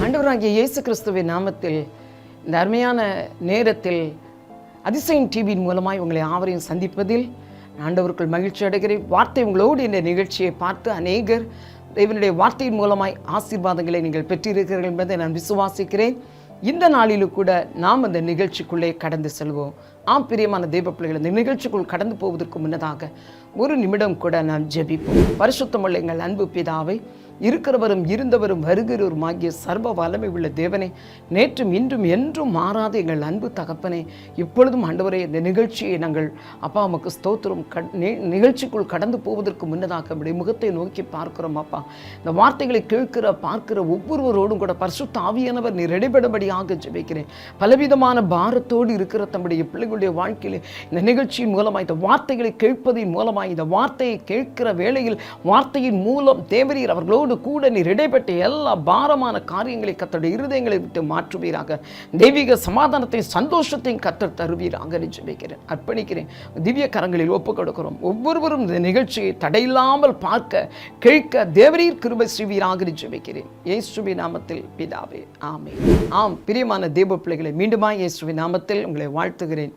ஆண்டவராகிய இயேசு கிறிஸ்துவின் நாமத்தில் இந்த அருமையான நேரத்தில் அதிசயம் டிவியின் மூலமாய் உங்களை ஆவரையும் சந்திப்பதில் ஆண்டவருக்குள் மகிழ்ச்சி அடைகிறேன். வார்த்தை உங்களோடு இந்த நிகழ்ச்சியை பார்த்து அநேகர் தேவனுடைய வார்த்தையின் மூலமாய் ஆசீர்வாதங்களை நீங்கள் பெற்றிருக்கிறீர்கள் என்பதை நான் விசுவாசிக்கிறேன். இந்த நாளிலும் கூட நாம் அந்த நிகழ்ச்சிக்குள்ளே கடந்து செல்வோம். ஆம் பிரியமான தெய்வ பிள்ளைகள் இந்த நிகழ்ச்சிக்குள் கடந்து போவதற்கு முன்னதாக ஒரு நிமிடம் கூட நாம் ஜெபிப்போம். பரிசுத்தமுள்ள எங்கள் அன்பு பிதாவை இருக்கிறவரும் இருந்தவரும் வருகிறவருமாகிய சர்வ வல்லமை உள்ள தேவனே நேற்றும் இன்றும் என்றும் மாறாத எங்கள் அன்பு தகப்பனே இப்பொழுதும் ஆண்டவரே இந்த நிகழ்ச்சியை நாங்கள் அப்பா அம்மாக்கு ஸ்தோத்திரம் நிகழ்ச்சிக்குள் கடந்து போவதற்கு முன்னதாக நம்முடைய முகத்தை நோக்கி பார்க்கிறோம் அப்பா. இந்த வார்த்தைகளை கேட்கிற பார்க்கிற ஒவ்வொருவரோடும் கூட பரிசுத்த ஆவியானவர் நீர் இடைபடும்படியாக ஜெபிக்கிறேன். பலவிதமான பாரத்தோடு இருக்கிற தம்முடைய பிள்ளைகளுடைய வாழ்க்கையில் இந்த நிகழ்ச்சியின் மூலமாக இந்த வார்த்தைகளை கேட்பதின் மூலமாக இந்த வார்த்தையை கேட்கிற வேளையில் வார்த்தையின் மூலம் தேவரீர் அவர்களோடு கூட நீர் இடைப்பட்ட எல்லா பாரமான காரியங்களை கத்தோடைய இருதயங்களை விட்டு மாற்றுவீராக. தெய்வீக சமாதானத்தையும் சந்தோஷத்தையும் கத்தர் தருவீராக ஜெபிக்கிறேன். அர்ப்பணிக்கிறேன். திவ்ய கரங்களில் ஒப்புக் கொடுக்கிறோம். ஒவ்வொருவரும் இந்த நிகழ்ச்சியை தடையில்லாமல் பார்க்க கேட்க தேவரீர் கிருபை ஸ்ரீவீராக ஜெபிக்கிறேன். இயேசுவி நாமத்தில் பிதாவே ஆமே ஆம் பிரியமான தேவ பிள்ளைகளை மீண்டுமா இயேசுவி நாமத்தில் உங்களை வாழ்த்துகிறேன்.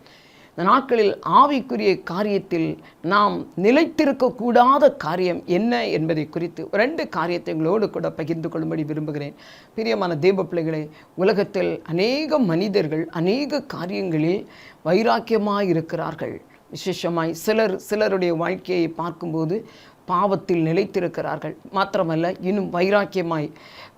இந்த நாட்களில் ஆவிக்குரிய காரியத்தில் நாம் நிலைத்திருக்கக்கூடாத காரியம் என்ன என்பதை குறித்து ரெண்டு காரியத்தை உங்களோடு கூட பகிர்ந்து கொள்ளும்படி விரும்புகிறேன். பிரியமான தெய்வ பிள்ளைகளை உலகத்தில் அநேக மனிதர்கள் அநேக காரியங்களில் வைராக்கியமாக இருக்கிறார்கள். விசேஷமாய் சிலர் சிலருடைய வாழ்க்கையை பார்க்கும்போது பாவத்தில் நிலைத்திருக்கிறார்கள். மாத்திரமல்ல இன்னும் வைராக்கியமாய்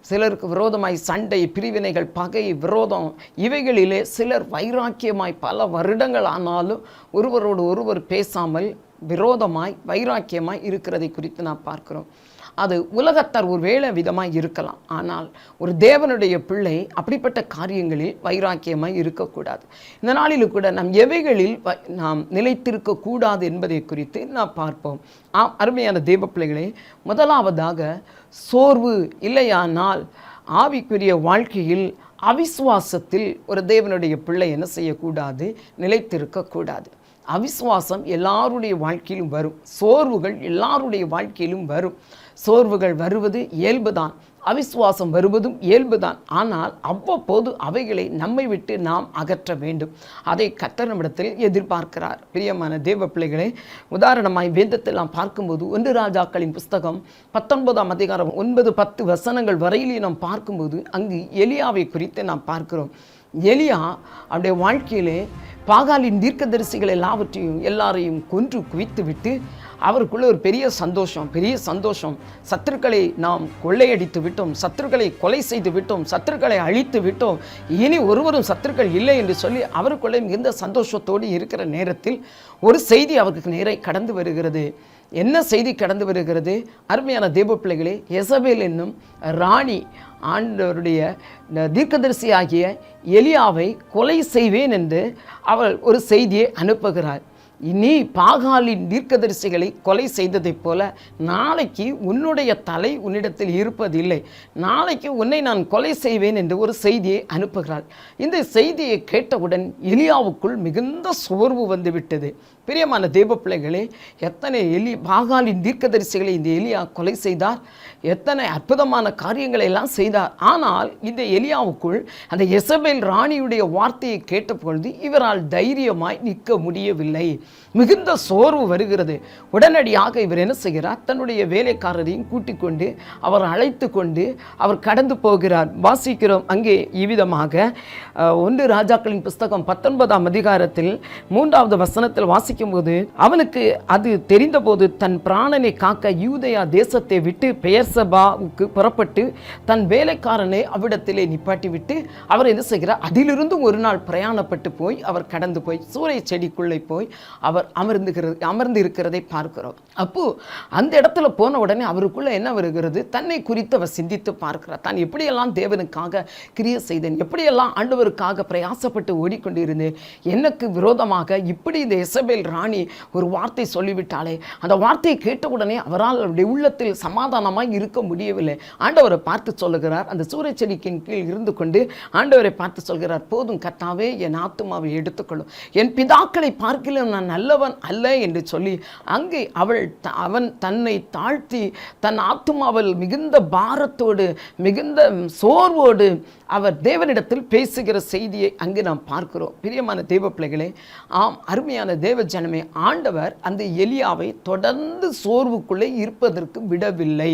சிலருக்கு விரோதமாய் சண்டை பிரிவினைகள் பகை விரோதம் இவைகளிலே சிலர் வைராக்கியமாய் பல வருடங்கள் ஆனாலும் ஒருவரோடு ஒருவர் பேசாமல் விரோதமாய் வைராக்கியமாய் இருக்கிறதை குறித்து நான் பார்க்கிறோம். அது உலகத்தார் ஒரு வேலை விதமாக இருக்கலாம். ஆனால் ஒரு தேவனுடைய பிள்ளை அப்படிப்பட்ட காரியங்களில் வைராக்கியமாக இருக்கக்கூடாது. இந்த நாளிலும் கூட நாம் எவைகளில் வ- நாம் நிலைத்திருக்க கூடாது என்பதை குறித்து நாம் பார்ப்போம். ஆம் அருமையான தேவ பிள்ளைகளே முதலாவதாக சோர்வு இல்லையானால் ஆவிக்குரிய வாழ்க்கையில் அவிசுவாசத்தில் ஒரு தேவனுடைய பிள்ளை என்ன செய்யக்கூடாது? நிலைத்திருக்கக்கூடாது அவிசுவாசம் எல்லாருடைய வாழ்க்கையிலும் வரும். சோர்வுகள் எல்லாருடைய வாழ்க்கையிலும் வரும். சோர்வுகள் வருவது இயல்புதான். அவிசுவாசம் வருவதும் இயல்புதான். ஆனால் அவ்வப்போது அவைகளை நம்மை விட்டு நாம் அகற்ற வேண்டும். அதை கர்த்தர் நம்மிடத்தில் எதிர்பார்க்கிறார். பிரியமான தேவ பிள்ளைகளை உதாரணமாய் வேதத்தில் நாம் பார்க்கும்போது ஒன்று ராஜாக்களின் புஸ்தகம் பத்தொன்பதாம் அதிகாரம் ஒன்பது பத்து வசனங்கள் வரையிலே நாம் பார்க்கும்போது அங்கு எலியாவை குறித்து நாம் பார்க்கிறோம். எலியா அவருடைய வாழ்க்கையிலே பாகாலின் தீர்க்கதரிசிகள் எல்லாவற்றையும் எல்லாரையும் கொன்று குவித்து விட்டு அவருக்குள்ளே ஒரு பெரிய சந்தோஷம் பெரிய சந்தோஷம். சத்துருக்களை நாம் கொள்ளையடித்து விட்டோம் சத்துருக்களை கொலை செய்து விட்டோம் சத்துருக்களை அழித்து விட்டோம். இனி ஒருவரும் சத்துருக்கள் இல்லை என்று சொல்லி அவருக்குள்ளே மிகுந்த சந்தோஷத்தோடு இருக்கிற நேரத்தில் ஒரு செய்தி அவருக்கு நேரை கடந்து வருகிறது. என்ன செய்தி கடந்து வருகிறது? அருமையான தேவ பிள்ளைகளே எசபேல் என்னும் ராணி ஆண்டவருடைய தீர்க்கதரிசி ஆகிய எலியாவை கொலை செய்வேன் என்று அவள் ஒரு செய்தியை அனுப்புகிறார் நீ பாகாலின் தீர்க்கதரிசிகளை கொலை செய்ததைப் போல நாளைக்கு உன்னுடைய தலை உன்னிடத்தில் இருப்பதில்லை. நாளைக்கு உன்னை நான் கொலை செய்வேன் என்று ஒரு செய்தியை அனுப்புகிறாள். இந்த செய்தியை கேட்டவுடன் எலியாவுக்குள் மிகுந்த சோர்வு வந்துவிட்டது பிரியமான தேவ பிள்ளைகளே எத்தனை எலி பாகாலின் தீர்க்கதரிசிகளை இந்த எலியா கொலை செய்தார்? எத்தனை அற்புதமான காரியங்களை எல்லாம் செய்தார்? ஆனால் இந்த எலியாவுக்குள் அந்த எசபேல் ராணியுடைய வார்த்தையை கேட்டபொழுது இவரால் தைரியமாய் நிற்க முடியவில்லை. மிகுந்த சோர்வு வருகிறது. உடனடியாக இவர் என்ன செய்கிறார்? தன்னுடைய வேலைக்காரரையும் கூட்டிக் கொண்டு அவர் அழைத்து கொண்டு அவர் கடந்து போகிறார். வாசிக்கிறோம் அங்கே இவ்விதமாக ஒன்று ராஜாக்களின் புஸ்தகம் பத்தொன்பதாம் அதிகாரத்தில் மூன்றாவது வசனத்தில் வாசிக்கும்போது அவனுக்கு அது தெரிந்தபோது தன் பிராணனை காக்க யூதயா தேசத்தை விட்டு பெயர்சபாவுக்கு புறப்பட்டு தன் வேலைக்காரனை அவ்விடத்திலே நிப்பாட்டி விட்டு அவர் என்ன செய்கிறார்? அதிலிருந்தும் ஒரு நாள் பிரயாணப்பட்டு போய் அவர் கடந்து போய் சூறை செடிக்குள்ளே போய் அவர் அமர்ந்துகிறது அமர்ந்து இருக்கிறதை பார்க்கிறோம். அப்போ அந்த இடத்துல போன உடனே அவருக்குள்ள என்ன வருகிறது? தன்னை குறித்து அவர் சிந்தித்து பார்க்கிறார். தான் எப்படியெல்லாம் தேவனுக்காக கிரியை செய்தேன்? எப்படியெல்லாம் ஆண்டவருக்காக பிரயாசப்பட்டு ஓடிக்கொண்டிருந்தேன்? எனக்கு விரோதமாக இப்படி இந்த இசபேல் ராணி ஒரு வார்த்தை சொல்லிவிட்டாலே அந்த வார்த்தையை கேட்டவுடனே அவரால் அவருடைய உள்ளத்தில் சமாதானமாக இருக்க முடியவில்லை. ஆண்டவரை பார்த்து சொல்லுகிறார் அந்த சூரிய செடிக்கின் கீழ் இருந்து கொண்டு ஆண்டவரை பார்த்து சொல்கிறார் போதும் கர்த்தாவே என் ஆத்துமாவை எடுத்துக்கொள்ளும் என் பிதாக்களை பார்க்கலாம் நான் நல்லவன் அல்ல என்று சொல்லி அங்கே அவள் அவன் தன்னை தாழ்த்தி தன் ஆத்துமாவில் மிகுந்த பாரத்தோடு மிகுந்த சோர்வோடு அவர் தேவனிடத்தில் பேசுகிற செய்தியை அங்கு நாம் பார்க்கிறோம். பிரியமான தேவ பிள்ளைகளே ஆம் அருமையான தேவ ஜனமே ஆண்டவர் அந்த எலியாவை தொடர்ந்து சோர்வுக்குள்ளே இருப்பதற்கு விடவில்லை.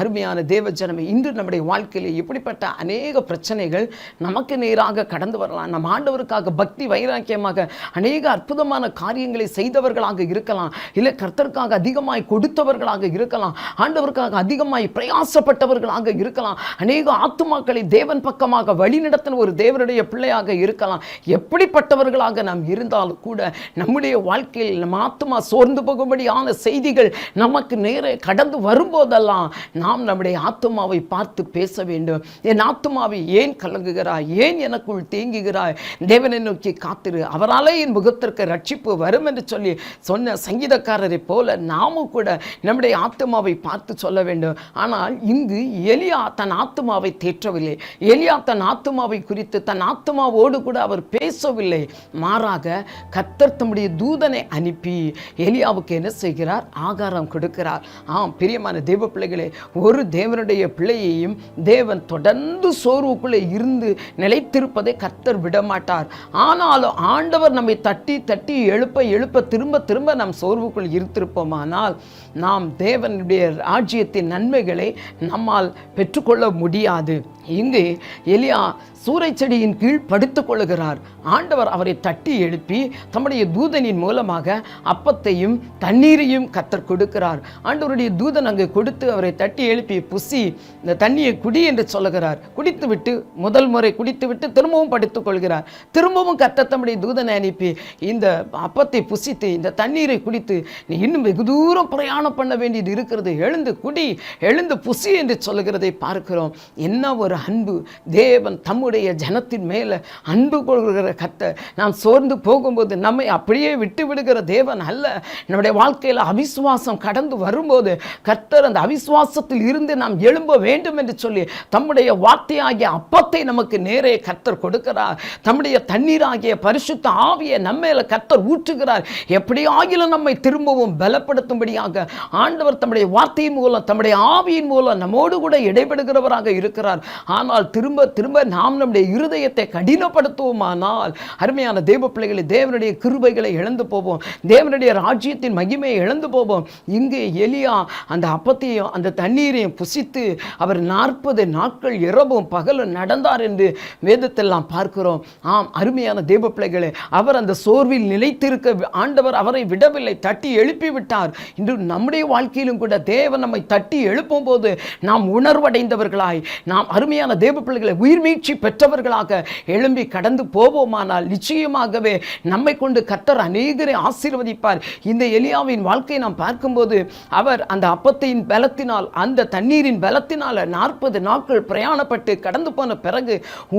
அருமையான தேவ ஜனமே இன்று நம்முடைய வாழ்க்கையில் இப்படிப்பட்ட அநேக பிரச்சனைகள் நமக்கு நேராக கடந்து வரலாம். நம் ஆண்டவருக்காக பக்தி வைராக்கியமாக அநேக அற்புதமான காரியங்களை செய்தவர்களாக இருக்கலாம். இல்லை கர்த்தருக்காக அதிகமாய் கொடுத்தவர்களாக இருக்கலாம். ஆண்டவருக்காக அதிகமாய் பிரயாசப்பட்டவர்களாக இருக்கலாம். அநேக ஆத்துமாக்களை தேவன் பக்கமாக வழிநடத்தின ஒரு தேவனுடைய பிள்ளையாக இருக்கலாம். எப்படிப்பட்டவர்களாக நாம் இருந்தாலும் கூட நம்முடைய நம்முடைய வாழ்க்கையில் நம்ம ஆத்மா சோர்ந்து போகும்படியான செய்திகள் நமக்கு நேர கடந்து வரும்போதெல்லாம் நாம் நம்முடைய ஆத்மாவை பார்த்து பேச வேண்டும். என் ஆத்மாவை ஏன் கலங்குகிறாய்? ஏன் எனக்குள் தேங்குகிறாய்? தேவனை நோக்கி காத்திரு. அவராலே என் முகத்திற்கு ரட்சிப்பு வரும் என்று சொல்லி சொன்ன சங்கீதக்காரரை போல நாமும் கூட நம்முடைய ஆத்மாவை பார்த்து சொல்ல வேண்டும். ஆனால் இங்கு எலியா தன் ஆத்மாவை தேற்றவில்லை. எலியா தன் ஆத்மாவை குறித்து தன் ஆத்மாவோடு கூட அவர் பேசவில்லை. மாறாக கத்தர் தம்முடைய தூதனை அனுப்பி எலியாவுக்கு என்ன செய்கிறார்? ஆகாரம் கொடுக்கிறார். ஆம் பிரியமான தேவ பிள்ளைகளே ஒரு தேவனுடைய பிள்ளையையும் தேவன் தொடர்ந்து சோர்வுக்குள்ளே இருந்து நிலைத்திருப்பதை கர்த்தர் விடமாட்டார். ஆனாலும் ஆண்டவர் நம்மை தட்டி தட்டி எழுப்ப எழுப்ப திரும்ப திரும்ப நாம் சோர்வுக்குள் இருந்திருப்போமானால் நாம் தேவனுடைய ராஜ்யத்தின் நன்மைகளை நம்மால் பெற்றுக்கொள்ள முடியாது. இங்கு எலியா சூறைச்செடியின் கீழ் படுத்துக் கொள்ளுகிறார். ஆண்டவர் அவரை தட்டி எழுப்பி தம்முடைய தூதனின் மூலமாக அப்பத்தையும் தண்ணீரையும் கத்தர் கொடுக்கிறார். ஆண்டவருடைய தூதன் அங்கே கொடுத்து அவரை தட்டி எழுப்பி புசி இந்த தண்ணியை குடி என்று சொல்லுகிறார். குடித்துவிட்டு முதல் முறை குடித்துவிட்டு திரும்பவும் படுத்துக் கொள்கிறார். திரும்பவும் கத்தர் தம்முடைய தூதனை அனுப்பி இந்த அப்பத்தை புசித்து இந்த தண்ணீரை குடித்து நீ இன்னும் வெகு தூரம் பிரயாணம் பண்ண வேண்டியது இருக்கிறது. எழுந்து குடி எழுந்து புசி என்று சொல்லுகிறதை பார்க்கிறோம். என்ன ஒரு அன்பு. தேவன் தம்முடைய ஜனத்தின் மேலே அன்பு கொள்கிற கத்த நாம் சோர்ந்து போகும்போது நம்மை அப்படியே விட்டு விடுகிற தேவன் அல்ல. நம்முடைய வாழ்க்கையில் அவிசுவாசம் கடந்து வரும்போது கர்த்தர் அந்த அவிசுவாசத்தில் இருந்து நாம் எழும்ப வேண்டும் என்று சொல்லி தம்முடைய வார்த்தையாகிய அப்பத்தை நமக்கு நேரே கர்த்தர் கொடுக்கிறார். தம்முடைய தண்ணீராகிய பரிசுத்த ஆவியை நம்மேல கர்த்தர் ஊற்றுகிறார். எப்படி ஆகிலும் நம்மை திரும்பவும் பலப்படுத்தும்படியாக ஆண்டவர் தம்முடைய வார்த்தையின் மூலம் தம்முடைய ஆவியின் மூலம் நம்மோடு கூட இடைபெடுகிறவராக இருக்கிறார். ஆனால் திரும்ப திரும்ப நாம் நம்முடைய இருதயத்தை கடினப்படுத்துவோமானால் அருமையான தேவ பிள்ளைகளை தேவனுடைய கிருபைகளை இழந்து போவோம். தேவனுடைய ராஜ்யத்தின் மகிமையை இழந்து போவோம். இங்கே எலியா அந்த அப்பத்தையும் அந்த தண்ணீரையும் புசித்து அவர் நாற்பது நாட்கள் இரவும் பகலும் நடந்தார் என்று வேதத்தில் நாம் பார்க்கிறோம். ஆம் அருமையான தேவ பிள்ளைகளே அவர் அந்த சோர்வில் நிலைத்திருக்க ஆண்டவர் அவரை விடவில்லை தட்டி எழுப்பி விட்டார் இன்று நம்முடைய வாழ்க்கையிலும் கூட தேவன் நம்மை தட்டி எழுப்பும் போது நாம் உணர்வடைந்தவர்களாய் நாம் அருமையான தேவ பிள்ளைகளை உயிர் மீட்சி பெற்றவர்களாக எழும்பி கடந்து போவோமானால் நிச்சயமாகவே நம்மை கொண்டு கத்தர் அநேகரை ஆசீர்வதிப்பார். இந்த எலியாவின் வாழ்க்கையை நாம் பார்க்கும்போது அவர் அந்த அப்பத்தையின் பலத்தினால் அந்த தண்ணீரின் பலத்தினால் நாற்பது நாட்கள் பிரயாணப்பட்டு கடந்து போன பிறகு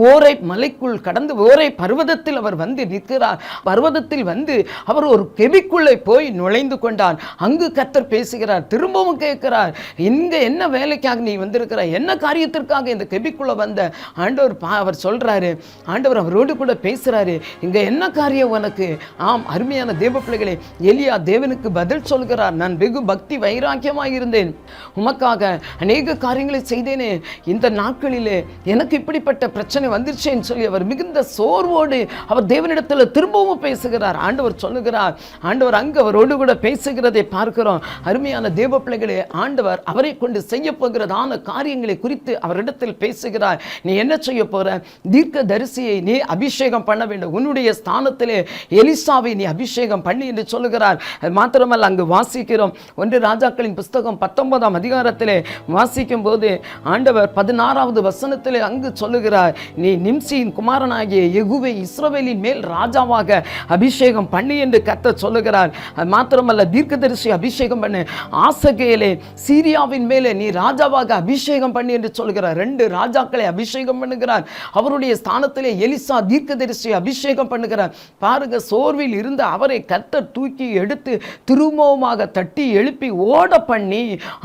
ஓரை மலைக்குள் கடந்து ஓரை பர்வதத்தில் அவர் வந்து நிற்கிறார். பர்வதத்தில் வந்து அவர் ஒரு கெபிக்குள்ளே போய் நுழைந்து கொண்டார். அங்கு கத்தர் பேசுகிறார் திரும்பவும் கேட்கிறார் இங்க என்ன வேலைக்காக நீ வந்திருக்கிற என்ன காரியத்திற்காக இந்த கெபிக்குள்ள வந்த? ஆண்டவர் பா அவர் சொல்றாரு ஆண்டவர் அவரோடு கூட பேசுறாரு இங்க என்ன காரியம் உனக்கு? ஆம் அருமையான தேவ பிள்ளைகளே எலியா தேவனுக்கு பதில் சொல்கிறார் நான் வெகு பக்தி வைராக்கியமாக இருந்தேன். உமக்காக அநேக காரியங்களை செய்தேனே இந்த நாட்களிலே எனக்கு இப்படிப்பட்ட பிரச்சனை வந்துருச்சேன்னு சொல்லி அவர் மிகுந்த சோர்வோடு அவர் தேவனிடத்தில் திரும்பவும் பேசுகிறார். ஆண்டவர் சொல்லுகிறார் ஆண்டவர் அங்கு அவரோடு கூட பேசுகிறதை பார்க்கிறோம். அருமையான தேவ பிள்ளைகளே ஆண்டவர் அவரை கொண்டு செய்ய போகிறதான காரியங்களை குறித்து அவரிடத்தில் பேசுகிறார். நீ என்ன செய்ய போற? தீர்க்க தரிசியை நீ அபிஷேகம் பண்ண வேண்டும். உன்னுடைய ஸ்தானத்திலே எலிசாவை நீ அபிஷேகம் பண்ணி என்று சொல்லுகிறார். மாத்திரமல்ல அங்கு வாசிக்கிறோம். ஒன்று ராஜாக்களின் புஸ்தகம் பத்தொன்பதாம் அதிகாரத்திலே வாசிக்கும் போது ஆண்டவர் பதினாறாவது வசனத்திலே அங்கு சொல்லுகிறார் நீ நிம்சியின் குமாரனாகிய எகுவை இஸ்ரவேலின் மேல் ராஜாவாக அபிஷேகம் பண்ணி என்று கத்த சொல்லுகிறார். அது மாத்திரமல்ல தீர்க்கதரிசி அபிஷேகம் பண்ணு ஆசகையிலே சீரியாவின் மேலே நீ ராஜாவாக அபிஷேகம் பண்ணி என்று சொல்கிறார். ரெண்டு ராஜாக்களை அபிஷேகம் பண்ணுகிறார். அவருடைய ஸ்தானத்திலே எலிசா தீர்க்கதரிசி அபிஷேகம் பண்ணுகிறார். பாருங்க சோர்வில் இருந்த அவரை கர்த்தர் தூக்கி எடுத்து திரும்பவுமாக தட்டி எழுப்பி ஓட பண்ணி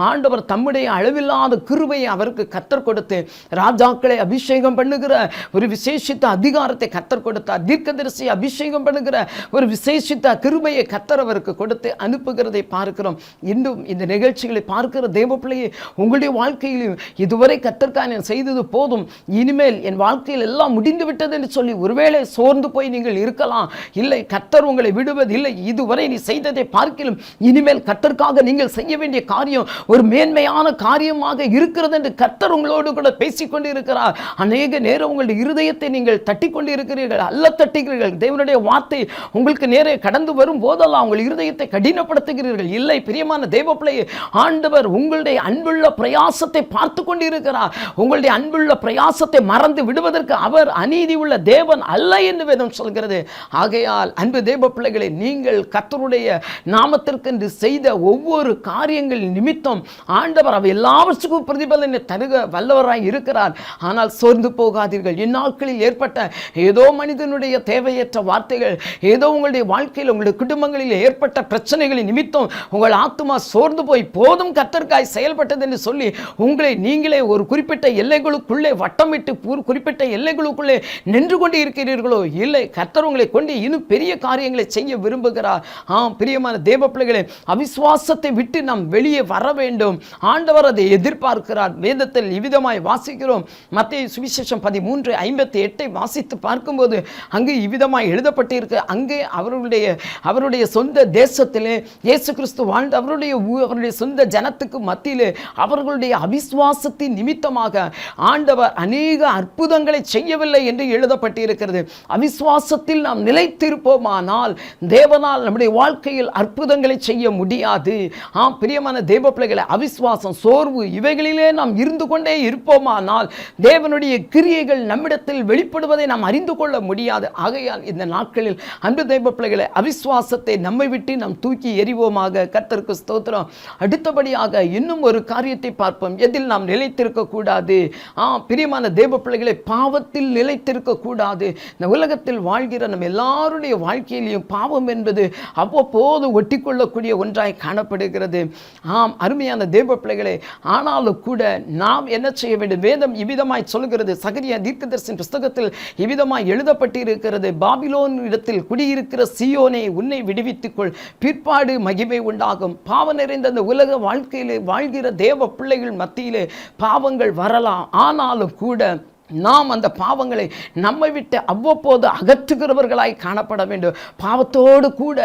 ஆண்டவர் தம்முடைய அளவில்லாத கிருபையை அவருக்கு கத்தர் கொடுத்து ராஜாக்களை அபிஷேகம் பண்ணுகிற ஒரு விசேஷித்த அதிகாரத்தை கத்தர் கொடுத்தார். தீர்க்கதரிசி அபிஷேகம் பண்ணுகிற ஒரு விசேஷித்த கிருபையை கத்தர் அவருக்கு கொடுத்து அனுப்புகிறதை பார்க்கிறோம். இன்னும் இந்த நிகழ்ச்சிகளை பார்க்கிற தேவ உங்களுடைய வாழ்க்கையிலும் இதுவரை கத்தற்காக நான் செய்தது போதும். இனிமேல் என் வாழ்க்கையில் எல்லாம் முடிந்து விட்டது என்று சொல்லி ஒருவேளை சோர்ந்து போய் நீங்கள் இருக்கலாம். இல்லை கத்தர் உங்களை விடுவதில்லை. இதுவரை நீ செய்ததை பார்க்கிலும் இனிமேல் கத்தர்க்காக நீங்கள் செய்ய வேண்டிய காரியம் ஒரு மேன்மையான காரியமாக இருக்கிறது என்று கத்தர் உங்களோடு கூட பேசிக்கொண்டு இருக்கிறார் அநேக நேரம் உங்களுடைய இருதயத்தை நீங்கள் தட்டி கொண்டு இருக்கிறீர்கள் அல்ல தட்டுகிறீர்கள். தேவனுடைய வார்த்தை உங்களுக்கு நேரே கடந்து வரும் போதெல்லாம் உங்கள் இருதயத்தை கடினப்படுத்துகிறீர்கள். இல்லை பிரியமான தேவ பிள்ளையே ஆண்டவர் உங்களுடைய அன்புள்ள பிரயாசத்தை பார்த்து கொண்டிருக்கிறார். உங்களுடைய அன்புள்ள பிரயாசத்தை மறந்து விடுவதற்கு அவர் அநீதி உள்ள தேவன் அல்ல என்று வேதம் சொல்கிறது. ஆகையால் அன்பு தேவ பிள்ளைகளை நீங்கள் கர்த்தருடைய நாமத்திற்கென்று செய்த ஒவ்வொரு காரியங்கள் நிமித்தம் ஆண்டவர் அவை எல்லாவற்றுக்கும் பிரதிபலனை தருக வல்லவராய் இருக்கிறார். ஆனால் சோர்ந்து போகாதீர்கள். இந்நாட்களில் ஏற்பட்ட ஏதோ மனிதனுடைய தேவையற்ற வார்த்தைகள் ஏதோ உங்களுடைய வாழ்க்கையில் உங்களுடைய குடும்பங்களில் ஏற்பட்ட பிரச்சனைகளின் நிமித்தம் உங்கள் ஆத்துமா சோர்ந்து போய் போதும் கத்தர்காய் செயல்பட்டது என்று சொல்லி உங்களை நீங்களே ஒரு குறிப்பிட்ட எல்லைகளுக்குள்ளே வட்டமிட்டு குறிப்பிட்ட எல்லைகளுக்குள்ளே நின்று கொண்டு இருக்கிறீர்களோ? இல்லை கத்தர் உங்களை கொண்டு இன்னும் பெரிய காரியங்களை செய்ய விரும்புகிறார். ஆம் பிரியமான தேவ பிள்ளைகளே அவிசுவாசத்தை விட்டு நாம் வெளியே வர வேண்டும். ஆண்டவர் அதை எதிர்பார்க்கிறார். வேதத்தில் இவ்விதமாய் வாசிக்கிறோம். மத்திய சுவிசேஷம் பதிமூன்று ஐம்பத்தி எட்டை வாசித்து பார்க்கும்போது அங்கு இவ்விதமாய் எழுதப்பட்டிருக்கு. அங்கே அவர்களுடைய அவருடைய சொந்த தேசத்திலே இயேசு கிறிஸ்து வாழ்ந்த அவருடைய அவருடைய சொந்த ஜனத்துக்கு மத்தியிலே அவர்களுடைய அவிசுவாசத்தின் நிமித்தமாக ஆண்டவர் அநேக அற்புதங்களை செய்யவில்லை என்று எழுதப்பட்டிருக்கிறது. அவிசுவாசத்தில் நாம் நிலைத்திருப்போமானால் தேவனால் நம்முடைய வாழ்க்கையில் அற்புதங்களை செய்ய முடியாது. ஆம் பிரியமான தேவ பிள்ளைகளை அவிசுவாசம் சோர்வு இவைகளிலே நாம் இருந்து கொண்டே இருப்போமானால் தேவனுடைய கிரியைகள் நம்மிடத்தில் வெளிப்படுவதை நாம் அறிந்து கொள்ள முடியாது. ஆகையால் இந்த நாட்களில் அன்பு தேவ பிள்ளைகளை அவிசுவாசத்தை நம்மை விட்டு நாம் தூக்கி எறிவோமாக கர்த்தருக்கு ஸ்தோத்திரம். அடுத்தபடியாக இன்னும் ஒரு காரியத்தை பார்ப்போம். எதில் நாம் நிலைத்திருக்க கூடாது ஆ பிரியமான தேவ பிள்ளைகளை பாவத்தில் நிலைத்திருக்க கூடாது இந்த உலகத்தில் வாழ்கிற நம்ம எல்லாருடைய வாழ்க்கையிலையும் பாவம் என்பது அவ்வப்போது ஒட்டிக்கொள்ளக்கூடிய ஒன்றாய் காணப்படுகிறது. ஆம் அருமையான தேவ பிள்ளைகளே ஆனாலும் கூட நாம் என்ன செய்ய வேண்டும்? வேதம் இவ்விதமாய் சொல்கிறது. சகரியா தீர்க்கதரிசன புஸ்தகத்தில் இவ்விதமாய் எழுதப்பட்டிருக்கிறது. பாபிலோன் இடத்தில் குடியிருக்கிற சியோனை உன்னை விடுவித்துக்கொள். பிற்பாடு மகிமை உண்டாகும். பாவம் நிறைந்த அந்த உலக வாழ்க்கையிலே வாழ்கிற தேவ பிள்ளைகள் மத்தியிலே பாவங்கள் வரலாம். ஆனாலும் கூட நாம் அந்த பாவங்களை நம்மை விட்டு அவ்வப்போது அகற்றுகிறவர்களாய் காணப்பட வேண்டும். பாவத்தோடு கூட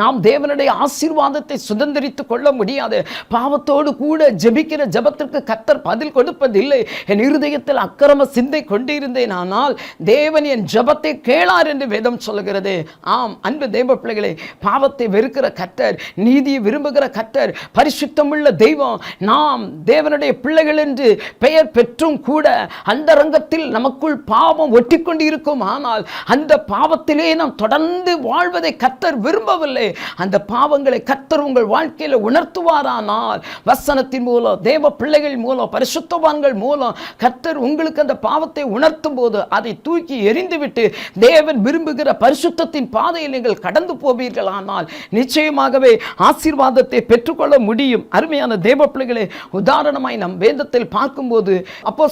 நாம் தேவனுடைய ஆசீர்வாதத்தை சுதந்திரித்து கொள்ள முடியாது. பாவத்தோடு கூட ஜெபிக்கிற ஜெபத்திற்கு கத்தர் பதில் கொடுப்பதில்லை. என் இருதயத்தில் அக்கிரம சிந்தை கொண்டிருந்தேன். ஆனால் தேவன் என் ஜெபத்தை கேளார் என்று வேதம் சொல்கிறது ஆம் அன்பு தேவ பிள்ளைகளே பாவத்தை வெறுக்கிற கத்தர் நீதியை விரும்புகிற கத்தர் பரிசுத்தமுள்ள தெய்வம் நாம் தேவனுடைய பிள்ளைகள் என்று பெயர் பெற்றும் கூட அந்த ரங்கத்தில் நமக்குள் பாவம் ஒட்டிக்கொண்டு இருக்கும் ஆனால் அந்த பாவத்திலே நாம் தொடர்ந்து வாழ்வதை கத்தர் விரும்பவில்லை. அந்த பாவங்களை கத்தர் உங்கள் வாழ்க்கையில் உணர்த்துவாரானால் வசனத்தின் மூலம் தேவ பிள்ளைகள் மூலம் பரிசுத்தவான்கள் மூலம் கத்தர் உங்களுக்கு அந்த பாவத்தை உணர்த்தும் போது அதை தூக்கி எறிந்துவிட்டு தேவன் விரும்புகிற பரிசுத்தத்தின் பாதையில் நீங்கள் கடந்து போவீர்களானால் நிச்சயமாகவே ஆசீர்வாதத்தை பெற்றுக்கொள்ள முடியும். அருமையான தேவ பிள்ளைகளை உதாரணமாய் நம் வேதத்தில் பார்க்கும்போது அப்போ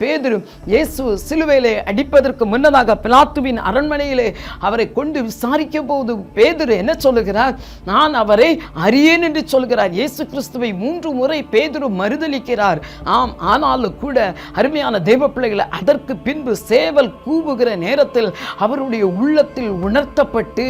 பேதரும் இயேசு சிலுவையிலே அடிப்பதற்கு முன்னதாக பிலாத்துவின் அரண்மனையிலே அவரை கொண்டு விசாரிக்கும் போது பேதுரு என்ன சொல்லுகிறார்? நான் அவரை அறியேன் என்று சொல்கிறார் இயேசு கிறிஸ்துவை மூன்று முறை பேதுரு மறுதளிக்கிறார் ஆம் ஆனாலும் கூட அருமையான தெய்வ பிள்ளைகளை அதற்கு பின்பு சேவல் கூவுகிற நேரத்தில் அவருடைய உள்ளத்தில் உணர்த்தப்பட்டு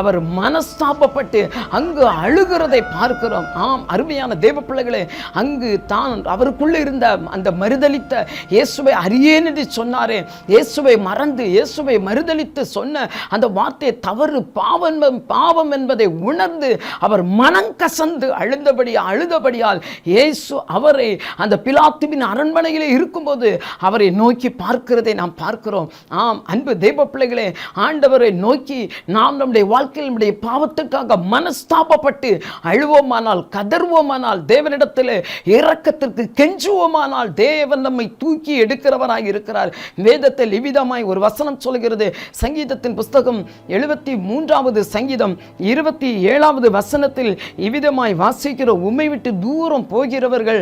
அவர் மனஸ்தாபப்பட்டு அங்கு அழுகிறதை பார்க்கிறோம். ஆம் அருமையான தேவ பிள்ளைகளே அங்கு தான் அவருக்குள்ளே இருந்த அந்த மறுதளித்த இயேசுவை அறியேன் என்று சொன்னாரே? இயேசுவை மறந்து இயேசுவை மறுதளித்து சொன்ன அந்த வார்த்தை தவறு பாவம் பாவம் என்பதை உணர்ந்து அவர் மனம் கசந்து அழுந்தபடி அழுதபடியால் இயேசு அவரை அந்த பிலாத்துவின் அரண்மனையில் இருக்கும்போது அவரை நோக்கி பார்க்கிறதை நாம் பார்க்கிறோம். ஆம் அன்பு தெய்வ பிள்ளைகளே ஆண்டவரை நோக்கி நாம் நம்முடைய வாழ்க்கையில் நம்முடைய பாவத்துக்காக மனஸ்தாபப்பட்டு அழுவோமானால் கதர்வோமானால் தேவனிடத்தில் இறக்கத்திற்கு கெஞ்சுவோமானால் தேவன் நம்மை தூக்கி எடுக்கிறவராக இருக்கிறார். வேதத்தில் இவ்விதமாய் ஒரு வசனம் சொல்கிறது. சங்கீதத்தின் புஸ்தகம் எழுபத்தி மூன்றாவது சங்கீதம் இருபத்தி ஏழாவது வசனத்தில் இவ்விதமாய் வாசிக்கிற உம்மை விட்டு தூரம் போகிறவர்கள்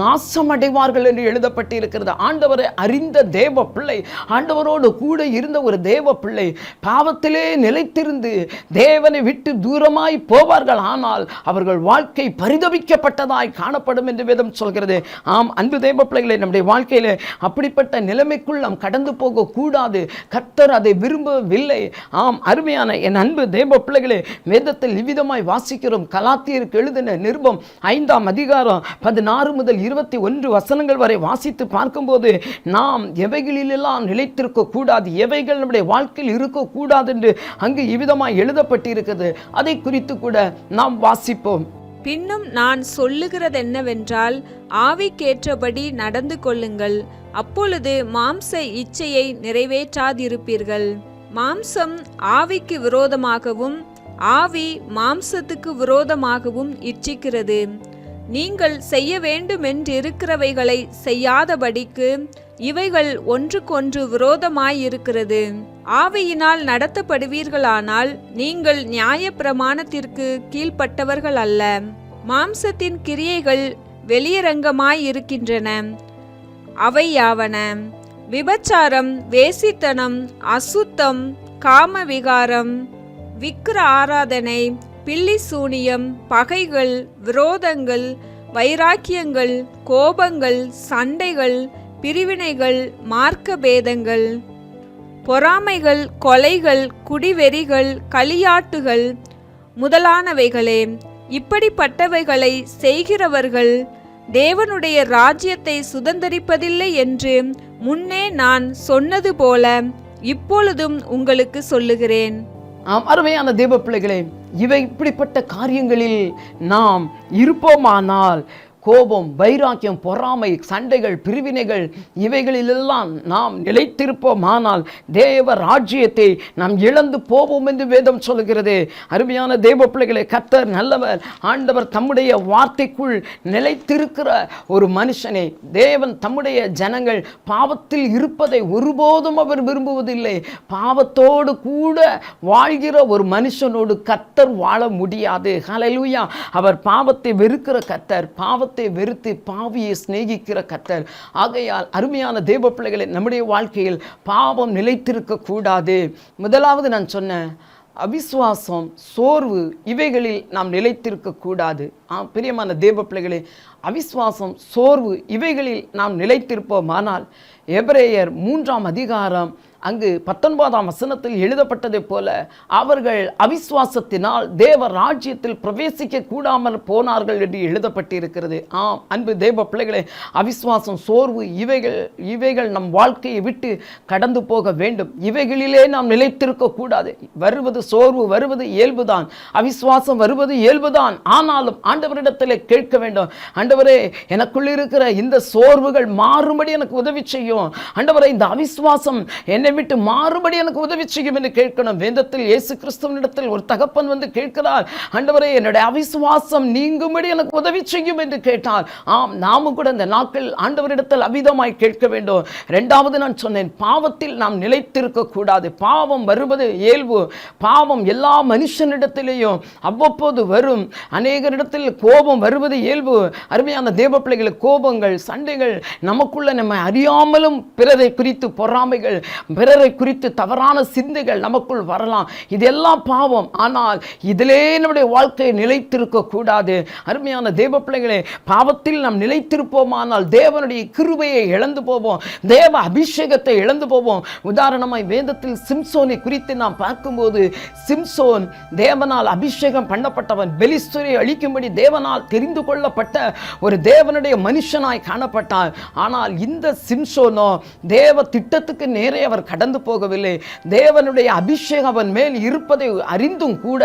நாசம் அடைவார்கள் என்று எழுதப்பட்டிருக்கிறது. ஆண்டவரை அறிந்த தேவ பிள்ளை ஆண்டவரோடு கூட இருந்த ஒரு தேவ பிள்ளை பாவத்திலே நிலைத்திருந்து தேவனை விட்டு தூரமாய் போவார்கள். ஆனால் அவர்கள் வாழ்க்கை பரிதவிக்கப்பட்டதாய் காணப்படும் என்று வேதம் சொல்கிறது. ஆம் அன்பு தேவ பிள்ளைகளை நம்முடைய வாழ்க்கையில் அப்படிப்பட்ட நிலைமைக்குள் நாம் கடந்து போகக்கூடாது. கர்த்தர் அதை விரும்பவில்லை. ஆம் அருமையான என் அன்பு தேவ பிள்ளைகளே வேதத்தில் இவ்விதமாய் வாசிக்கிறோம். கலாத்தியருக்கு எழுதின நிருபம் ஐந்தாம் அதிகாரம் பதினாறு முதல் இருபத்தி ஒன்று வசனங்கள் வரை வாசித்து பார்க்கும்போது நாம் எவைகளிலெல்லாம் நிலைத்திருக்க கூடாது எவைகள் நம்முடைய வாழ்க்கையில் இருக்கக்கூடாது என்று அங்கு இவ்விதமாய் எழுதப்பட்டிருக்கிறது. அதை குறித்து கூட நாம் வாசிப்போம். பின்னும் நான் சொல்லுகிறதென்னவென்றால் ஆவிக்கேற்றபடி நடந்து கொள்ளுங்கள். அப்பொழுது மாம்ச இச்சையை நிறைவேற்றாதிருப்பீர்கள். மாம்சம் ஆவிக்கு விரோதமாகவும் ஆவி மாம்சத்துக்கு விரோதமாகவும் இச்சிக்கிறது. நீங்கள் செய்ய வேண்டுமென்றிருக்கிறவைகளை செய்யாதபடிக்கு இவைகள் ஒன்றுக்கொன்று விரோதமாயிருக்கிறது. ஆவியினால் நடத்தப்படுவீர்களானால் நீங்கள் நியாய பிரமாணத்திற்கு கீழ்ப்பட்டவர்கள் அல்ல மாம்சத்தின் கிரியைகள் வெளியரங்கமாயிருக்கின்றன. அவை யாவன? விபச்சாரம் வேசித்தனம் அசுத்தம் காமவிகாரம் விக்கிர ஆராதனை பில்லி சூனியம் பகைகள் விரோதங்கள் வைராக்கியங்கள் கோபங்கள் சண்டைகள் பிரிவினைகள் மார்க்க பேதங்கள் பொறாமைகள் கொலைகள் குடிவெறிகள் களியாட்டுகள் முதலானவைகளே. இப்படிப்பட்டவைகளை செய்கிறவர்கள் தேவனுடைய ராஜ்யத்தை சுதந்தரிப்பதில்லை என்று முன்னே நான் சொன்னது போல இப்பொழுதும் உங்களுக்கு சொல்லுகிறேன். ஆம் அருமையான தேவ பிள்ளைகளே இவை இப்படிப்பட்ட காரியங்களில் நாம் இருப்போமானால் கோபம் வைராக்கியம் பொறாமை சண்டைகள் பிரிவினைகள் இவைகளிலெல்லாம் நாம் நிலைத்திருப்போமானால் தேவ ராஜ்யத்தை நாம் இழந்து போவோம் என்று வேதம் சொல்கிறது அருமையான தேவ பிள்ளைகளை கத்தர் நல்லவர் ஆண்டவர் தம்முடைய வார்த்தைக்குள் நிலைத்திருக்கிற ஒரு மனுஷனை தேவன் தம்முடைய ஜனங்கள் பாவத்தில் இருப்பதை ஒருபோதும் அவர் விரும்புவதில்லை. பாவத்தோடு கூட வாழ்கிற ஒரு மனுஷனோடு கத்தர் வாழ முடியாது. ஹலலூயா அவர் பாவத்தை வெறுக்கிற கத்தர் பாவத்தை வெறுத்து பாவியை சிநேகிக்கிற கத்தர். ஆகையால் அருமையான தேவ பிள்ளைகளை நம்முடைய வாழ்க்கையில் பாவம் நிலைத்திருக்க கூடாது. முதலாவது நான் சொன்னேன் அவிசுவாசம் சோர்வு இவைகளில் நாம் நிலைத்திருக்க கூடாது. ஆ பிரியமான தேவ பிள்ளைகளே அவிசுவாசம் சோர்வு இவைகளில் நாம் நிலைத்திருப்போமானால் எபிரேயர் மூன்றாம் அதிகாரம் அங்கு பத்தொன்பதாம் வசனத்தில் எழுதப்பட்டதைப் போல அவர்கள் அவிசுவாசத்தினால் தேவ ராஜ்யத்தில் பிரவேசிக்க கூடாமல் போனார்கள் என்று எழுதப்பட்டிருக்கிறது. ஆம் அன்பு தேவ பிள்ளைகளை அவிசுவாசம் சோர்வு இவைகள் இவைகள் நம் வாழ்க்கையை விட்டு கடந்து போக வேண்டும். இவைகளிலே நாம் நிலைத்திருக்க கூடாது. வருவது சோர்வு வருவது இயல்புதான். அவிசுவாசம் வருவது இயல்புதான். ஆனாலும் ஆண்டவரிடத்தில் கேட்க வேண்டும். ஆண்டவரே எனக்குள் இருக்கிற இந்த சோர்வுகள் மாறும்படி எனக்கு உதவி செய்யும். ஆண்டவரே இந்த அவிஸ்வாசம் என்னை விட்டு மாறுபடி எனக்கு உதவி செய்யும் என்று கேட்கணும். வேதத்தில் இயேசு கிறிஸ்துவனிடத்தில் ஒரு தகப்பன் வந்து கேட்கிறார். ஆண்டவரே என்னுடைய அவிசுவாசம் நீங்கும்படி எனக்கு உதவி செய்யும் என்று கேட்டார். ஆம் நாமும் கூட இந்த நாட்கள் ஆண்டவரிடத்தில் அவிதமாய் கேட்க வேண்டும். ரெண்டாவது நான் சொன்னேன் பாவத்தில் நாம் நிலைத்திருக்க கூடாது. பாவம் வருவது இயல்பு. பாவம் எல்லா மனுஷனிடத்திலேயும் அவ்வப்போது வரும். அநேகரிடத்தில் கோபம் வருவது இயல்பு. அருமையான தேவ பிள்ளைகளுக்கு கோபங்கள் சண்டைகள் நமக்குள்ள நம்ம அறியாமல் மேலும் பிறரை குறித்து பொறாமைகள் பிறரை குறித்து தவறான சிந்தைகள் நமக்குள் வரலாம். இதெல்லாம் பாவம். ஆனால் இதிலே நம்முடைய வாழ்க்கையை நிலைத்திருக்க கூடாது. அருமையான தேவ பிள்ளைகளே பாவத்தில் நாம் நிலைத்திருப்போமானால் தேவனுடைய கிருபையை இழந்து போவோம். தேவ அபிஷேகத்தை இழந்து போவோம். உதாரணமாய் வேதத்தில் சிம்சோனை குறித்து நாம் பார்க்கும்போது சிம்சோன் தேவனால் அபிஷேகம் பண்ணப்பட்டவன் பெலிஸ்துரை அழிக்கும்படி தேவனால் தெரிந்து கொள்ளப்பட்ட ஒரு தேவனுடைய மனுஷனாய் காணப்பட்டான். ஆனால் இந்த சிம்சோன் தேவ திட்டத்துக்கு நேரே அவர் கடந்து போகவில்லை. தேவனுடைய அபிஷேகம் அவன் மேல் இருப்பதை அறிந்தும் கூட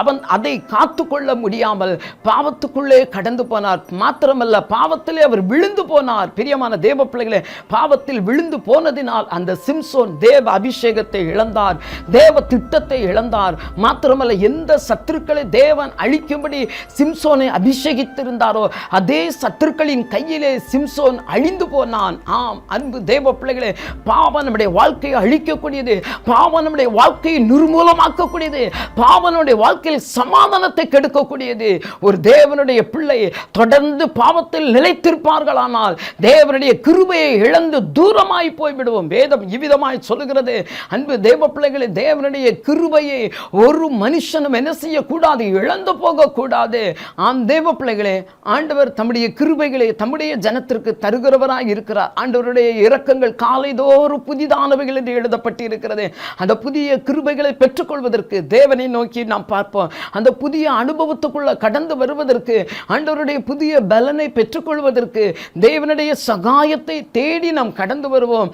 அவன் அதை காத்து கொள்ள முடியாமல் பாவத்துக்குள்ளே கடந்து போனார். மாத்திரமல்ல பாவத்திலே அவர் விழுந்து போனார். பிரியமான தேவ பிள்ளைகளே பாவத்தில் விழுந்து போனதினால் அந்த சிம்சோன் தேவ அபிஷேகத்தை இழந்தார். தேவ திட்டத்தை இழந்தார். மாத்திரமல்ல எந்த சத்துருக்களை தேவன் அழிக்கும்படி சிம்சோனை அபிஷேகித்திருந்தாரோ அதே சத்துருக்களின் கையிலே சிம்சோன் அழிந்து போனான். ஆம் அன்பு அன்பு தேவ பிள்ளைகளே பாவம் நம்முடைய வாழ்க்கையை அழிக்கக்கூடியது பாவம் நம்முடைய வாழ்க்கையை நிர்மூலமாக்கக்கூடியது பாவனுடைய வாழ்க்கையில் சமாதானத்தை கெடுக்கக்கூடியது. ஒரு தேவனுடைய பிள்ளை தொடர்ந்து பாவத்தில் நிலைத்திருப்பார்களானால் தேவனுடைய கிருபையை இழந்து தூரமாய் போய்விடுவோம். வேதம் இவ்விதமாய் சொல்லுகிறது அன்பு தேவ பிள்ளைகளை தேவனுடைய கிருபையை ஒரு மனுஷனும் என்ன செய்யக்கூடாது? இழந்து போகக்கூடாது. ஆம் தேவ பிள்ளைகளே ஆண்டவர் தம்முடைய கிருபைகளை தம்முடைய ஜனத்திற்கு தருகிறவராய் இருக்கிறார். ஆண்டவருடைய இரக்கங்கள் காலைதோறும் புதிதானவைகள் என்று எழுதப்பட்டிருக்கிறது. அந்த புதிய கிருபைகளை பெற்றுக்கொள்வதற்கு தேவனை நோக்கி நாம் பார்ப்போம். அந்த புதிய அனுபவத்துக்குள்ள கடந்து வருவதற்கு ஆண்டவருடைய புதிய பலனை பெற்றுக்கொள்வதற்கு தேவனுடைய சகாயத்தை தேடி நாம் கடந்து வருவோம்.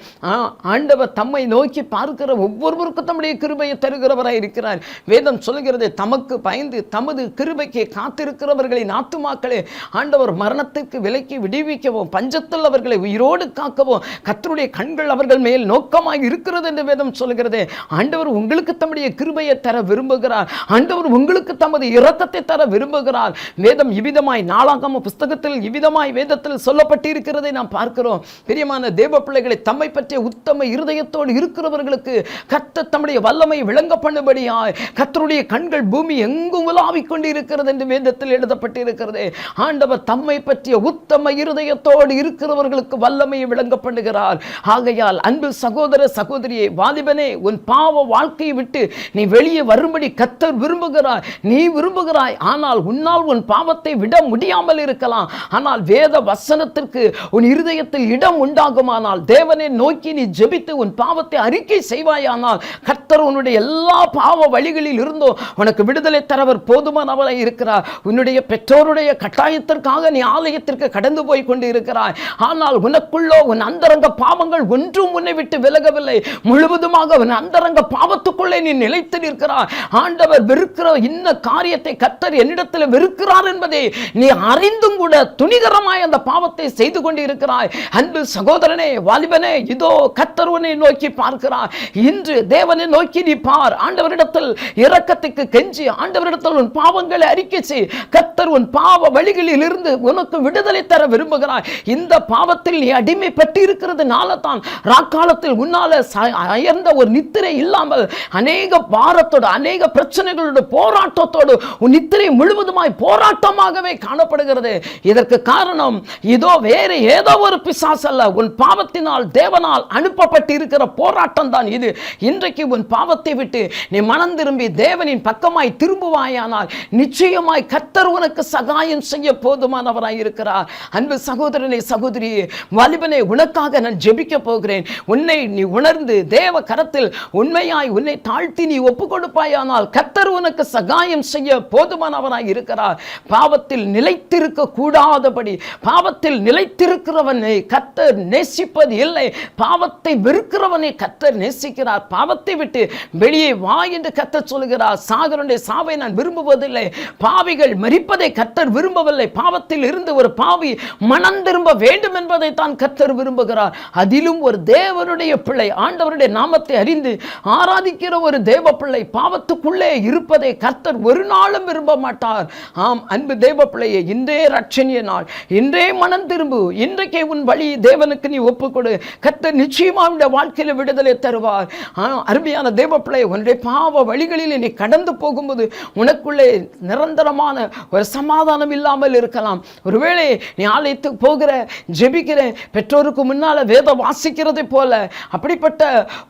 ஆண்டவர் தம்மை நோக்கி பார்க்கிற ஒவ்வொருவருக்கும் தம்முடைய கிருபையை தருகிறவராக இருக்கிறார். வேதம் சொல்கிறது தமக்கு பயந்து தமது கிருபைக்கு காத்திருக்கிறவர்களின் ஆத்துமாக்களே ஆண்டவர் மரணத்திற்கு விலக்கி விடுவிக்கவும் பஞ்சத்தில் அவர்களை உயிரோடு காக்கவும் கத்தருடைய கண்கள் அவர்கள் மேல் நோக்கமாக இருக்கிறது என்று வேதம் சொல்கிறது ஆண்டவர் உங்களுக்கு தம்முடைய கிருபையை தர விரும்புகிறார். ஆண்டவர் உங்களுக்கு தமது இரத்தத்தை தர விரும்புகிறார். வேதம் இவ்விதமாய் நாளாகம புஸ்தகத்தில் இவ்விதமாய் வேதத்தில் சொல்லப்பட்டிருக்கிறதை நாம் பார்க்கிறோம். பிரியமான தேவ பிள்ளைகளை தம்மை பற்றிய உத்தம இருதயத்தோடு இருக்கிறவர்களுக்கு கத்த தம்முடைய வல்லமை விளங்க பண்ணும்படியாய் கத்தருடைய கண்கள் பூமி எங்கும் உலாவிக் கொண்டு இருக்கிறது என்று வேதத்தில் எழுதப்பட்டிருக்கிறது. ஆண்டவர் தம்மை பற்றிய உத்தம இருதயத்தோடு இருக்கிறவர்களுக்கு வல்லமையை விளங்க பண்ணுகிறார் ஆகையால் அன்பு சகோதர சகோதரியை வாலிபனே உன் பாவ வாழ்க்கையை விட்டு நீ வெளியே வரும்படி கத்தர் விரும்புகிறாய் நீ விரும்புகிறாய் ஆனால் உன்னால் உன் பாவத்தை விட முடியாமல் இருக்கலாம். ஆனால் வேத வசனத்திற்கு உன் இருதயத்தில் இடம் உண்டாகுமானால் தேவனை நோக்கி நீ ஜெபித்து உன் பாவத்தை அறிக்கை செய்வாயானால் கர்த்தர் உன்னுடைய எல்லா பாவ வழிகளில் இருந்தோ உனக்கு விடுதலை தரவர் போதுமானவராய் இருக்கிறார். உன்னுடைய பெற்றோருடைய கட்டாயத்திற்காக நீ ஆலயத்திற்கு கடந்து போய் கொண்டு இருக்கிறாய் ஆனால் உனக்குள்ளோ உன் அந்த அந்தரங்க பாவங்கள் ஒன்றும் உன்னை விட்டு விலகவில்லை. முழுவதுமாக அவன் அந்தரங்க பாவத்துக்குள்ளே நீ நிலைத்து நிற்கிறார் ஆண்டவர் வெறுக்கிற இன்ன காரியத்தை கத்தர் என்னிடத்தில் வெறுக்கிறார் என்பதை நீ அறிந்தும் கூட துணிகரமாய் அந்த பாவத்தை செய்து கொண்டு இருக்கிறாய் அன்பு சகோதரனே வாலிபனே இதோ கத்தர் உன்னை நோக்கி பார்க்கிறார். இன்று தேவனை நோக்கி நீ பார். ஆண்டவரிடத்தில் இரக்கத்துக்கு கெஞ்சி ஆண்டவரிடத்தில் உன் பாவங்களை அறிக்கை செய். கத்தர் உன் பாவ வழிகளில் இருந்து உனக்கு விடுதலை தர விரும்புகிறாய் இந்த பாவத்தில் நீ அடிமைப்பட்டு இருக்கிறதுனால தான் ராக்காலத்தில் உன்னால அயர்ந்த ஒரு நித்திரை இல்லாமல் அநேக பாரத்தோடு அநேக பிரச்சனைகளோடு போராட்டத்தோடு உன் நித்திரை முழுவதுமாய் போராட்டமாகவே காணப்படுகிறது. இதற்கு காரணம் இதோ வேறு ஏதோ ஒரு பிசாஸ் அல்ல உன் பாவத்தினால் தேவனால் அனுப்பப்பட்டிருக்கிற போராட்டம் தான் இது. இன்றைக்கு உன் பாவத்தை விட்டு நீ மனம் திரும்பி தேவனின் பக்கமாய் திரும்புவாயானால் நிச்சயமாய் கத்தர் உனக்கு சகாயம் செய்ய போதுமானவராய் இருக்கிறார் அன்பு சகோதரனை சகோதரி வலிபனை உனக்காக நான் ஜெபிக்க போகிறேன். உன்னை நீ உணர்ந்து தேவ கரத்தில் உண்மையாய் உன்னை தாழ்த்தி நீ ஒப்பு கொடுப்பாயானால் கத்தர் உனக்கு சகாயம் செய்ய போதுமானவராய் இருக்கிறார். பாவத்தில் நிலைத்திருக்க கூடாதபடி பாவத்தில் நிலைத்திருக்கிறவனை கத்தர் நேசிப்பது இல்லை. பாவத்தை வெறுக்கிறவனை கத்தர் நேசிக்கிறார். பாவத்தை விட்டு வெளியே வா என்று கத்தர் சொல்கிறார். சாகருடைய சாவை நான் விரும்புவதில்லை. பாவிகள் மறிப்பதை கத்தர் விரும்பவில்லை. பாவத்தில் இருந்து ஒரு பாவி மனம் திரும்ப வேண்டும் என்பதை தான் கத்தர் விரும்புகிறார். அதிலும் ஒரு தேவனுடைய பிள்ளை ஆண்டவருடைய நாமத்தை அறிந்து ஆராதிக்கிற ஒரு தேவ பிள்ளை பாவத்துக்குள்ளே இருப்பதை கர்த்தர் ஒரு நாளும் விரும்ப மாட்டார். ஆம் அன்பு தேவ பிள்ளையே இன்றே ரட்சணிய நாள். இன்றே மனம் திரும்பு. இன்றைக்கே உன் வழி தேவனுக்கு நீ ஒப்புக்கொடு. கர்த்தர் நிச்சயமா உன்னுடைய வாழ்க்கையில விடுதலை தருவார். அருமையான தேவ பிள்ளை உன்னுடைய பாவ வழிகளில் நீ கடந்து போகும்போது உனக்குள்ளே நிரந்தரமான ஒரு சமாதானம் இல்லாமல் இருக்கலாம். ஒருவேளை நீ ஆலயத்துக்கு போகிற ஜெபிக்கிற பெற்றோருக்கு முன்னால் வேதம் வாசிக்கிறதை போல அப்படிப்பட்ட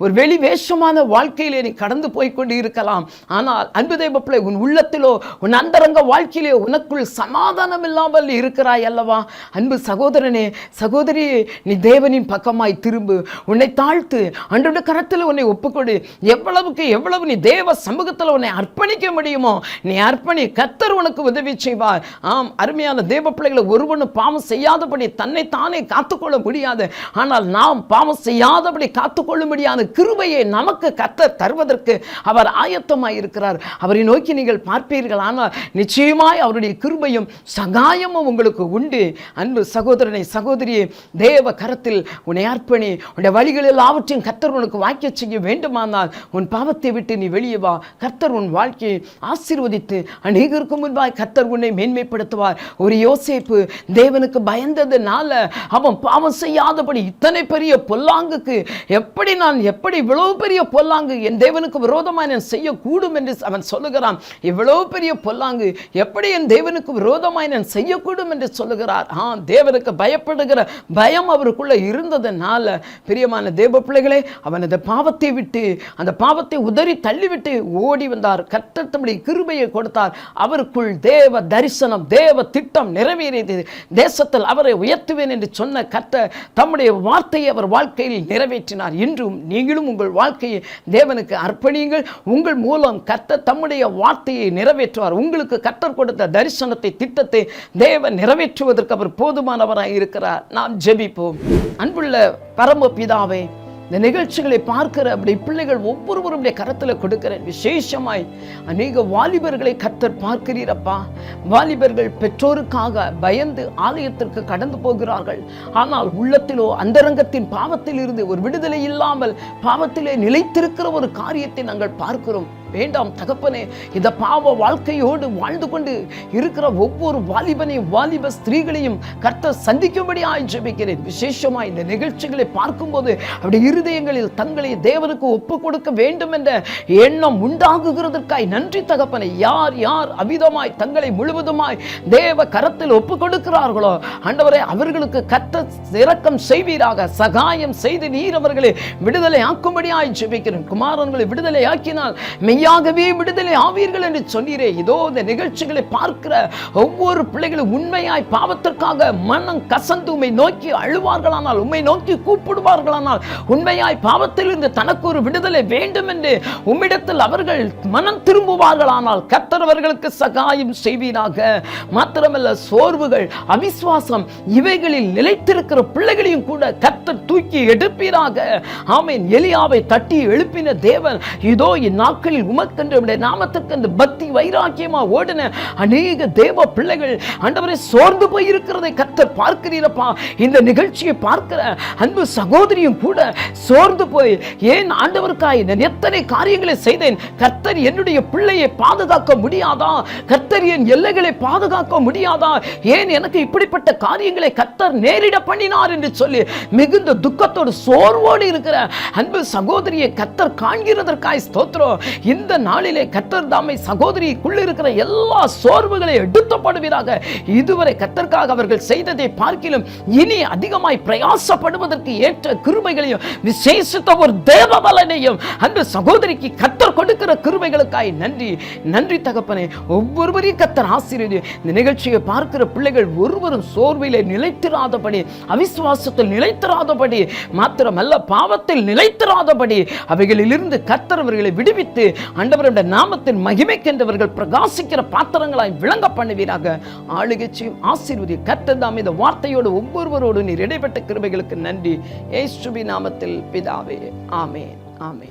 ஒரு வெளி வேஷமான வாழ்க்கையிலே நீ கடந்து போய் கொண்டு இருக்கலாம். ஆனால் அன்பு தேவப்பிள்ளை உன் உள்ளத்திலோ உன் அந்தரங்க வாழ்க்கையிலே உனக்குள் சமாதானம் இல்லாமல் இருக்கிறாய் அல்லவா? அன்பு சகோதரனே சகோதரி நீ தேவனின் பக்கமாய் திரும்பு. உன்னை தாழ்த்து அன்றோட கரத்தில் உன்னை ஒப்புக்கொடு. எவ்வளவுக்கு எவ்வளவு நீ தேவ சமூகத்தில் உன்னை அர்ப்பணிக்க முடியுமோ நீ அர்ப்பணி கத்தர் உனக்கு உதவி செய்வார். ஆம் அருமையான தேவ பிள்ளைகளை ஒருவனும் பாவம் செய்யாதபடி தன்னை தானே காத்துக்கொள்ள முடியாது. ஆனால் நாம் பாவம் செய்யாதபடி காத்துக்கொள்ளும்படியான கிருபையை நமக்கு கத்த தருவதற்கு அவர் ஆயத்தமாக இருக்கிறார். அவரை நோக்கி நீங்கள் பார்ப்பீர்கள். ஆனால் நிச்சயமாய் அவருடைய கிருபையும் சகாயமும் உங்களுக்கு உண்டு. அன்பு சகோதரனை சகோதரியே தேவ கரத்தில் உன்னை அர்ப்பணி உன்னுடைய வழிகள் எல்லாவற்றையும் கர்த்தர் உனக்கு வாக்கிய செய்ய வேண்டுமானால் உன் பாவத்தை விட்டு நீ வெளியே வா. கர்த்தர் உன் வாழ்க்கையை ஆசீர்வதித்து அநேகருக்கு முன்பாய் கர்த்தர் உன்னை மேன்மைப்படுத்துவார். ஒரு யோசேப்பு தேவனுக்கு பயந்ததுனால அவன் பாவம் செய்யாதபடி தகப்பன் இத்தனை பெரிய பொல்லாங்குக்கு எப்படி நான் எப்படி இவ்வளவு பெரிய பொல்லாங்கு என் தேவனுக்கு விரோதமாக நான் செய்யக்கூடும் என்று அவன் சொல்லுகிறான். இவ்வளவு பெரிய பொல்லாங்கு எப்படி என் தேவனுக்கு விரோதமாய் நான் செய்யக்கூடும் என்று சொல்லுகிறார். ஆ தேவனுக்கு பயப்படுகிற பயம் அவருக்குள்ள இருந்ததுனால பிரியமான தேவ பிள்ளைகளே அவன் அந்த பாவத்தை விட்டு அந்த பாவத்தை உதறி தள்ளிவிட்டு ஓடி வந்தார். கர்த்தர் கிருபையை கொடுத்தார். அவருக்குள் தேவ தரிசனம் தேவ திட்டம் நிறைவேறியது. தேசத்தில் அவரை உயர்த்துவேன் என்று சொன்ன கத்த தம்முடைய வார்த்தையை அவர் வாழ்க்கையில் நிறைவேற்றினார். இன்றும் நீங்களும் உங்கள் வாழ்க்கையை தேவனுக்கு அர்ப்பணியுங்கள். உங்கள் மூலம் கத்த தம்முடைய வார்த்தையை நிறைவேற்றுவார். உங்களுக்கு கத்தர் கொடுத்த தரிசனத்தை திட்டத்தை தேவன் நிறைவேற்றுவதற்கு அவர் போதுமானவராக இருக்கிறார். நாம் ஜெபிப்போம். அன்புள்ள பரம பிதாவே இந்த நிகழ்ச்சிகளை பார்க்கிற அப்படி பிள்ளைகள் ஒவ்வொருவருடைய கரத்தில் கொடுக்கிறேன் விசேஷமாய் அநேக வாலிபர்களை கத்தர் பார்க்கிறீரப்பா. வாலிபர்கள் பெற்றோருக்காக பயந்து ஆலயத்திற்கு கடந்து போகிறார்கள். ஆனால் உள்ளத்திலோ அந்தரங்கத்தின் பாவத்தில் இருந்து ஒரு விடுதலை இல்லாமல் பாவத்திலே நிலைத்திருக்கிற ஒரு காரியத்தை நாங்கள் பார்க்கிறோம். வேண்டாம் தகப்பனே இந்த பாவ வாழ்க்கையோடு வாழ்ந்து கொண்டு இருக்கிற ஒவ்வொரு வாலிபனையும் வாலிப ஸ்திரீகளையும் கர்த்தர் சந்திக்கும்படி ஜெபிக்கிறேன். விசேஷமா இந்த நிகழ்ச்சிகளை பார்க்கும்போது அப்படி இருதயங்களில் தங்களை தேவனுக்கு ஒப்பு கொடுக்க வேண்டும் என்ற எண்ணம் உண்டாகுகிறதற்காய் நன்றி தகப்பனை. யார் யார் அவிதமாய் தங்களை முழுவதுமாய் தேவ கரத்தில் ஒப்பு கொடுக்கிறார்களோ ஆண்டவரே அவர்களுக்கு கத்த இரக்கம் செய்வீராக. சகாயம் செய்து நீர் அவர்களை விடுதலை ஆக்கும்படியாய் ஜெபிக்கிறேன். குமாரன்களை விடுதலை ஆக்கினால் மெய்யாகவே விடுதலை ஆவீர்கள் என்று சொன்னீரே. இதோ இந்த நிகழ்ச்சிகளை பார்க்கிற ஒவ்வொரு பிள்ளைகளும் உண்மையாய் பாவத்திற்காக மனம் கசந்து உம்மை நோக்கி அழுவார்களானால் உம்மை நோக்கி கூப்பிடுவார்களானால் உண்மையாய் பாவத்திலிருந்து தனக்கு ஒரு விடுதலை வேண்டும் என்று உம்மிடத்தில் அவர்கள் மனம் திரும்புவார்களானால் கத்தரவர்களுக்கு சகாயம் செய்வீராக. மாத்திரமல்ல சோர்வுகள் அவிஸ்வாசம் இவைகளில் நிலைத்திருக்கிற பிள்ளைகளையும் கூட கத்தர் தூக்கி எடுப்பீராக. ஆமேன். எலியாவை தட்டி எழுப்பின தேவன் இதோ இந்நாட்களில் உமக்கென்று உம்முடைய நாமத்திற்கு அந்த பக்தி வைராக்கியமா ஓடின அநேக தேவ பிள்ளைகள் ஆண்டவரை சோர்ந்து போய் இருக்கிறதை பார்க்கிறீரப்பா. இந்த நிகழ்ச்சியை பார்க்கிற அன்பு சகோதரியும் கூட சோர்ந்து போய் ஏன் ஆண்டவருக்காய் நான் எத்தனை காரியங்களை செய்தேன்? கர்த்தர் என்னுடைய பிள்ளையை பாதுகாக்க முடியாதா? கர்த்தர் என் எல்லைகளை பாதுகாக்க முடியாதா? ஏன் எனக்கு இப்படிப்பட்ட காரியங்களை கத்தர் நேரிட பண்ணினார் என்று சொல்லி மிகுந்த துக்கத்தோடு சோர்வோடு இருக்கிற அன்பு சகோதரியை கத்தர் காண்கிறதற்காய் ஸ்தோத்திரம். இந்த நாளிலே கத்தர் தாமை சகோதரிக்குள்ள இருக்கிற எல்லா சோர்வுகளை எடுத்தப்படுவீராக. இதுவரை கத்தர்க்காக அவர்கள் செய்ததை பார்க்கிலும் இனி அதிகமாய் பிரயாசப்படுவதற்கு ஏற்ற கிருமைகளையும் விசேஷித்த ஒரு தேவ பலனையும் அன்பு சகோதரிக்கு கத்தர் கொடுக்கிற கிருமைகளுக்காய் நன்றி. நன்றி தகப்பனே. ஒவ்வொருவரையும் கத்தர் ஆசீர்வதி. இந்த நிகழ்ச்சியை பார்க்கிற பிள்ளைகள் ஒருவரும் சோர்விலே நிலைத்திராதபடி அவிசுவாசத்தில் நிலைத்திராதபடி மாத்திரமல்ல பாவத்தில் நிலைத்திராதபடி அவைகளிலிருந்து கத்தரவர்களை விடுவித்து ஆண்டவருடைய நாமத்தின் மகிமைக்கென்றவர்கள் பிரகாசிக்கிற பாத்திரங்களாய் விளங்க பண்ணுவீராக. ஆளுகச்சியும் ஆசீர்வதி. கர்த்தர் தாம் இந்த வார்த்தையோடு ஒவ்வொருவரோடு நீர் இடைப்பட்ட கிருபைகளுக்கு நன்றி. ஏசுபி நாமத்தில் பிதாவே. ஆமே ஆமே